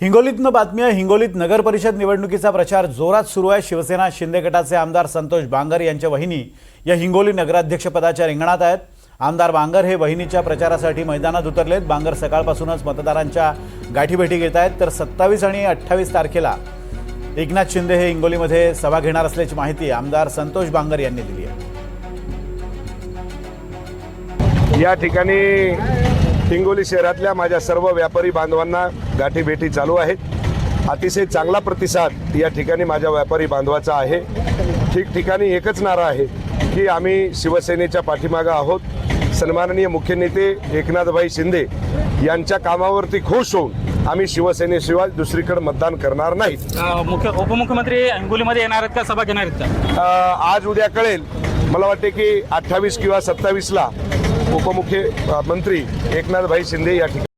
हिंगोलीतनं बातमी आहे हिंगोलीत नगर परिषद निवडणुकीचा प्रचार जोरात सुरू आहे. शिवसेना शिंदे गटाचे आमदार संतोष बांगर यांच्या वहिनी या हिंगोली नगराध्यक्षपदाच्या रिंगणात आहेत. आमदार बांगर हे वहिनीच्या प्रचारासाठी मैदानात उतरलेत. बांगर सकाळपासूनच मतदारांच्या गाठीभेटी घेत आहेत. तर सत्तावीस आणि अठ्ठावीस तारखेला एकनाथ शिंदे हे हिंगोलीमध्ये सभा घेणार असल्याची माहिती आमदार संतोष बांगर यांनी दिली आहे. या ठिकाणी हिंगोली शहरातल्या माझ्या सर्व व्यापारी बांधवांना गाठीभेटी चालू आहेत. अतिशय चांगला प्रतिसाद या ठिकाणी माझ्या व्यापारी बांधवाचा आहे. ठिकठिकाणी एकच नारा आहे की आम्ही शिवसेनेच्या पाठीमागं आहोत. सन्माननीय मुख्य नेते एकनाथभाई शिंदे यांच्या कामावरती खुश होऊन आम्ही शिवसेनेशिवाय दुसरीकडे मतदान करणार मुख्य उपमुख्यमंत्री हिंगोलीमध्ये येणार आहेत का? सभा घेणार आहेत आज उद्या कळेल. मला वाटते की अठ्ठावीस किंवा सत्तावीसला उपमुख्य मंत्री एकनाथभाई शिंदे या ठिकाणी